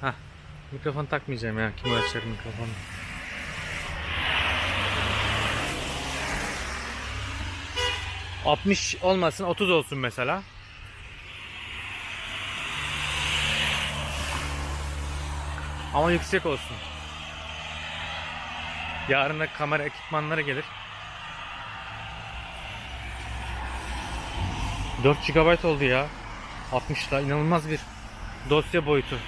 Hah. Mikrofon takmayacağım ya. Kim uğraşacak mikrofonu? ...60 olmasın 30 olsun mesela. Ama yüksek olsun. Yarın da kamera ekipmanları gelir. 4 GB oldu ya. 60 da inanılmaz bir dosya boyutu.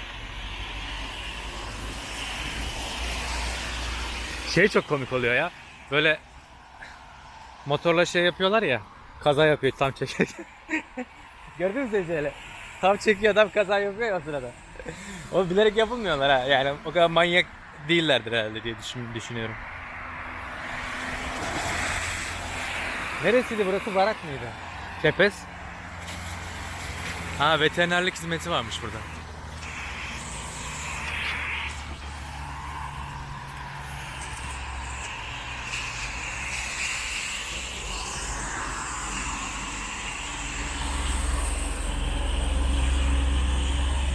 Şey çok komik oluyor ya. Böyle motorla şey yapıyorlar ya. Kaza yapıyor tam çekerken. Gördünüz mü öyle? Tam çekiyor adam kaza yapıyor ya o sırada. o bilerek yapılmıyorlar ha. Yani o kadar manyak değillerdir herhalde diye düşün, düşünüyorum. Neresiydi burası? Barak mıydı? Kepez. Ha veterinerlik hizmeti varmış burada.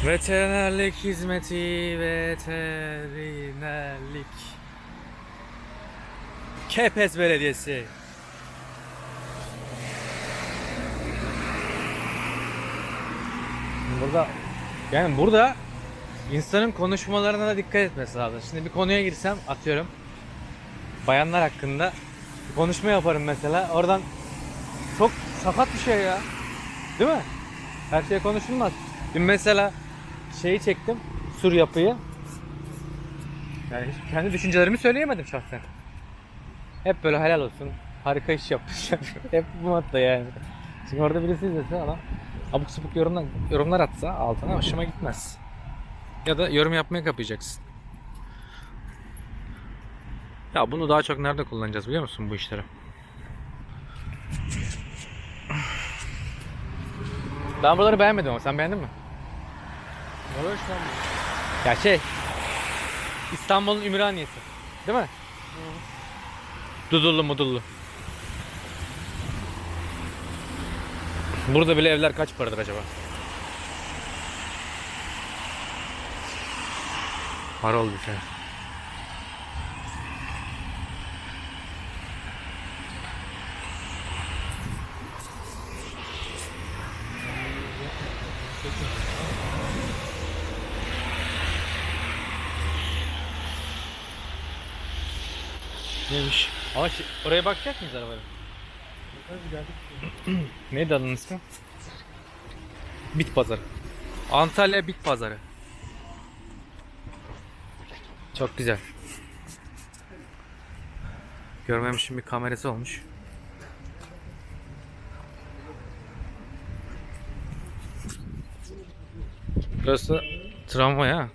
Veterinerlik hizmeti, veterinerlik. Kepez Belediyesi. Burada yani burada insanın konuşmalarına da dikkat etmesi lazım. Şimdi bir konuya girsem atıyorum bayanlar hakkında bir konuşma yaparım mesela. Oradan çok sakat bir şey ya. Değil mi? Her şey konuşulmaz. Dün mesela şeyi çektim. Sur yapıyı. Yani hiç kendi düşüncelerimi söyleyemedim şahsen. Hep böyle helal olsun. Harika iş yapmışlar. Hep bu modda yani. Şimdi orada birisi izlese adam abuk sabuk yorumlar, yorumlar atsa altına hoşuma gitmez. Ya da yorum yapmaya kapayacaksın. Ya bunu daha çok nerede kullanacağız biliyor musun bu işleri? Ben buraları beğenmedim ama sen beğendin mi? Evet lan. Ya şey İstanbul'un Ümraniye'si. Değil mi? Dudullu mudullu. Burada bile evler kaç paradır acaba? Para oldu bir Neymiş? Ama şey- oraya bakacak mıyız arabaya? Hadi geldik. Neydi adının ismi? Bit pazarı. Antalya Bit pazarı. Çok güzel. Görmemişim bir kamerası olmuş. Burası tramvay ha.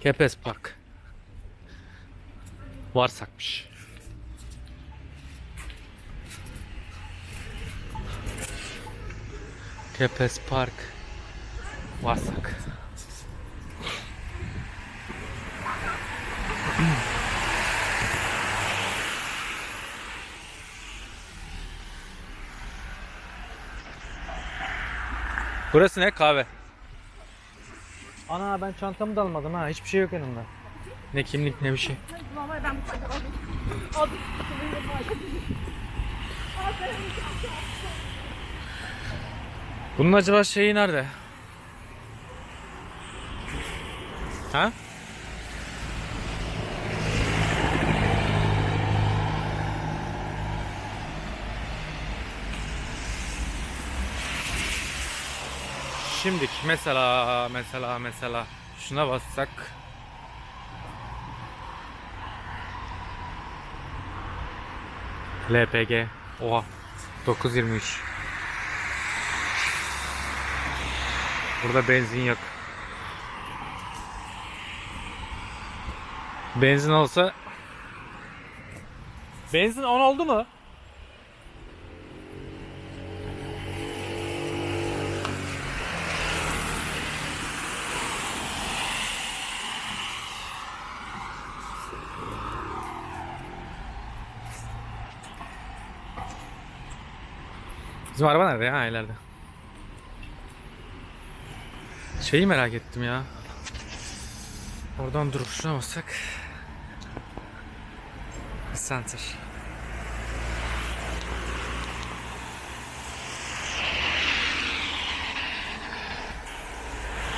Kepez Park. Varsakmış. Kepez Park. Varsak. Burası ne? Kahve. Ana ben çantamı da almadım ha. Hiçbir şey yok yanımda. Ne kimlik ne bir şey. Bunun acaba şeyi nerede? Ha? Şimdik mesela mesela mesela şuna bassak LPG Oha 923 Burada benzin yok. Benzin olsa Benzin 10 oldu mu? Bizim araba nerede ya? Ha, ileride. Şeyi merak ettim ya. Oradan duruşlamasak Center.